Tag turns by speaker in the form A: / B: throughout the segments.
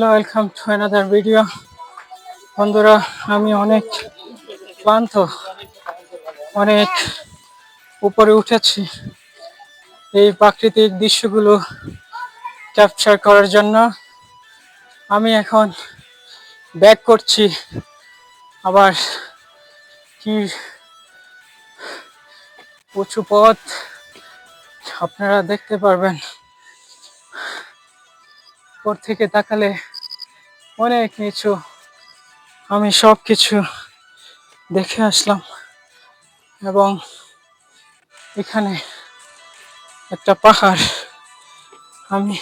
A: Hello welcome to another video বন্ধুরা, আমি অনেক ক্লান্ত, অনেক উপরে উঠেছি। এই প্রাকৃতিক দৃশ্যগুলো ক্যাপচার করার জন্য আমি এখন ব্যাক করছি। আবার কি উঁচু পথ আপনারা দেখতে পারবেন। উপর থেকে তাকালে অনেক নিচু। আমি সব কিছু দেখে আসলাম এবং এখানে একটা পাহাড়। আমি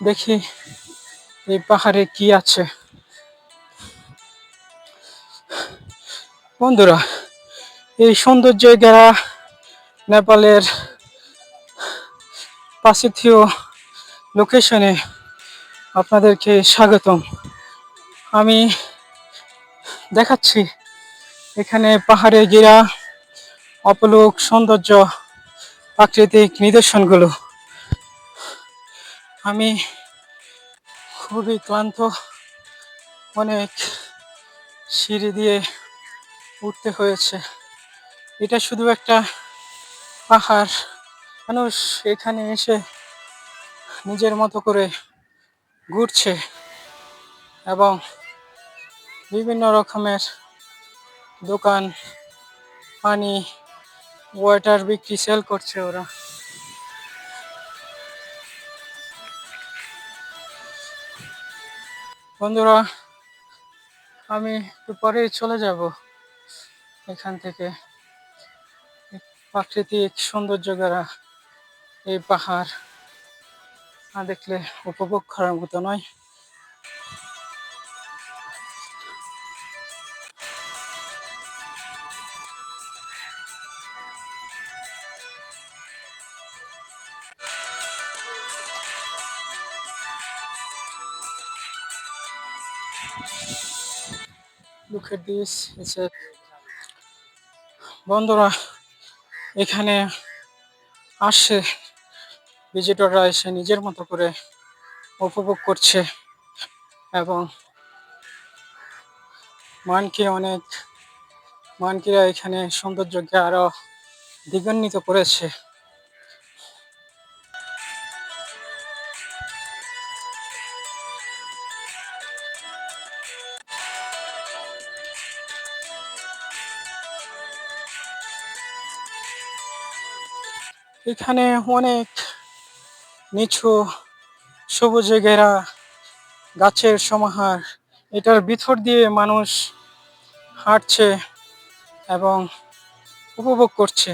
A: দেখি এই পাহাড়ে কি আছে। বন্ধুরা, এই সৌন্দর্য যারা নেপালের পাশিথিও লোকেশনে আপনাদেরকে স্বাগতম। আমি দেখাচ্ছি এখানে পাহাড়ে ঘেরা অপলোক সৌন্দর্য প্রাকৃতিক নিদর্শনগুলো। আমি খুবই ক্লান্ত, অনেক সিঁড়ি দিয়ে উঠতে হয়েছে। এটা শুধু একটা পাহাড়, মানুষ এখানে এসে নিজের মতো করে ঘুরছে এবং বিভিন্ন রকমের দোকান, পানি ওয়াটার বিক্রি সেল করছে ওরা। বন্ধুরা, আমি একটু পরেই চলে যাব এখান থেকে। প্রাকৃতিক সৌন্দর্য দ্বারা এই পাহাড় না দেখলে উপভোগ করার মতো নয়। বন্ধুরা এখানে আসছে ভিজিটররা এসে নিজের মতো করে উপভোগ করছে এবং মানকে অনেক, মানকিরা এখানে সৌন্দর্যকে আরও দ্বিগুণিত করেছে। এখানে অনেক নিচু সবুজে ঘেরা গাছের সমাহার, এটার ভিতর দিয়ে মানুষ হাঁটছে এবং উপভোগ করছে।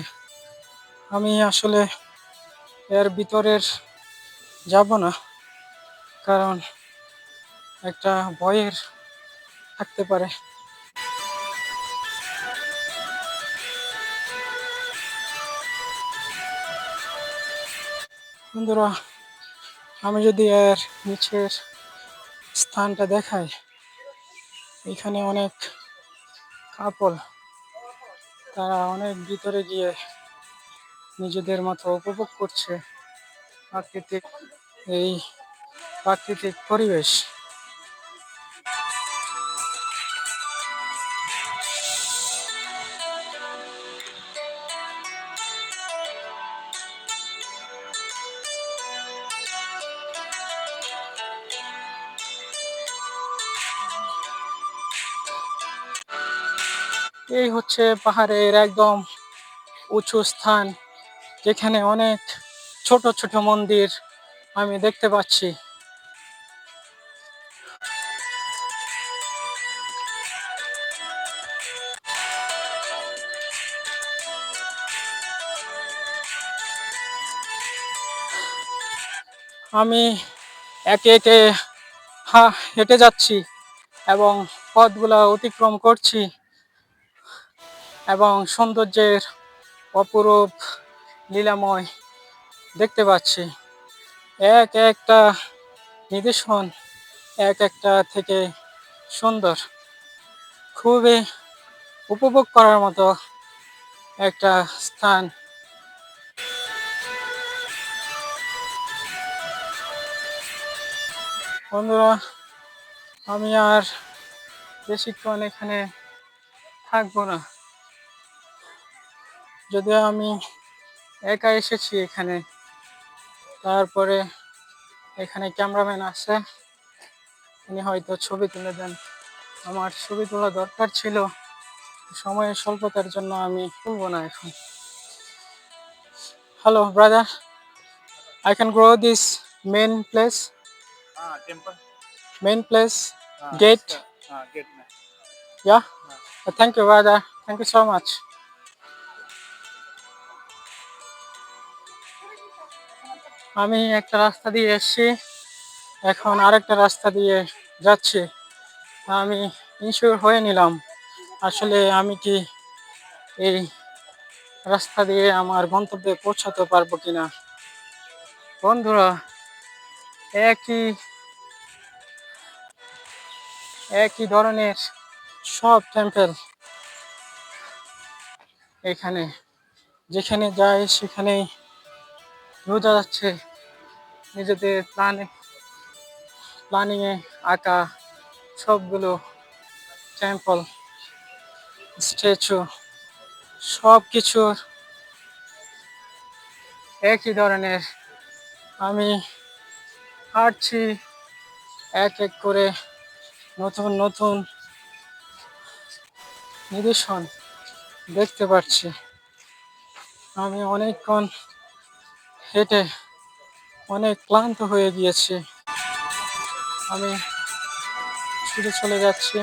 A: আমি আসলে এর ভিতরের যাব না, কারণ একটা ভয়ের থাকতে পারে। বন্ধুরা, আমি যদি এর নিচের স্থানটা দেখাই, এখানে অনেক কাপল, তারা অনেক ভিতরে গিয়ে নিজেদের মতো উপভোগ করছে। প্রাকৃতিক, এই প্রাকৃতিক পরিবেশ। এই হচ্ছে পাহাড়ের একদম উঁচু স্থান, যেখানে অনেক ছোট ছোট মন্দির আমি দেখতে পাচ্ছি। আমি একে একে হা, হেঁটে যাচ্ছি এবং পথগুলো অতিক্রম করছি। এবং সৌন্দর্যের অপরূপ লীলাময় দেখতে পাচ্ছি। এক একটা নিদর্শন এক একটা থেকে সুন্দর। খুবই উপভোগ করার মতো একটা স্থান। বন্ধুরা, আমি আর বেশিক্ষণ এখানে থাকব না। যদিও আমি একা এসেছি এখানে তারপরে এখানে ক্যামেরাম্যান আছে তিনি হয়তো ছবি তুলে দেন। আমার ছবি তোলা দরকার ছিল সময়ের স্বল্পতার জন্য আমি তুলব না এখন। Hello brother I can grow this main place. Main place
B: gate
A: Gate.
B: Thank you Ah, thank you
A: so Uh, আমি একটা রাস্তা দিয়ে এসেছি। এখন আরেকটা রাস্তা দিয়ে যাচ্ছি। আমি ইনশিওর হয়ে নিলাম। আসলে আমি কি এই রাস্তা দিয়ে আমার গন্তব্যে পৌঁছাতে পারব কিনা? বন্ধুরা, একই একই ধরনের সব টেম্পেল এখানে। যেখানে যাই, সেখানেই বোঝা যাচ্ছে। নিজেদের প্ল্যানে প্ল্যানিংয়ে আঁকা সবগুলো টেম্পল স্ট্যাচু সব কিছুর একই ধরনের। আমি হাঁটছি এক এক করে নতুন নতুন নিদর্শন দেখতে পাচ্ছি। আমি অনেকক্ষণ হেঁটে অনেক ক্লান্ত হয়ে গিয়েছি। আমি ছুটে চলে যাচ্ছি।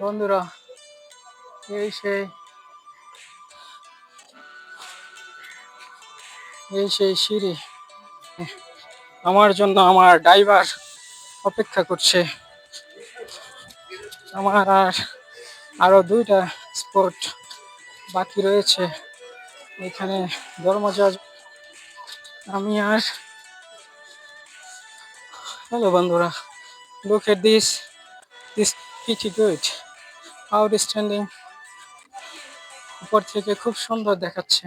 A: বন্ধুরা এই সেই এই সেই সিঁড়ি। আমার জন্য আমার ড্রাইভার অপেক্ষা করছে। আমার আর আরও দুইটা স্পট বাকি রয়েছে। এখানে ধর্মজা আমি আর হ্যালো বন্ধুরা look at this this PT good outstanding উপর থেকে খুব সুন্দর দেখাচ্ছে।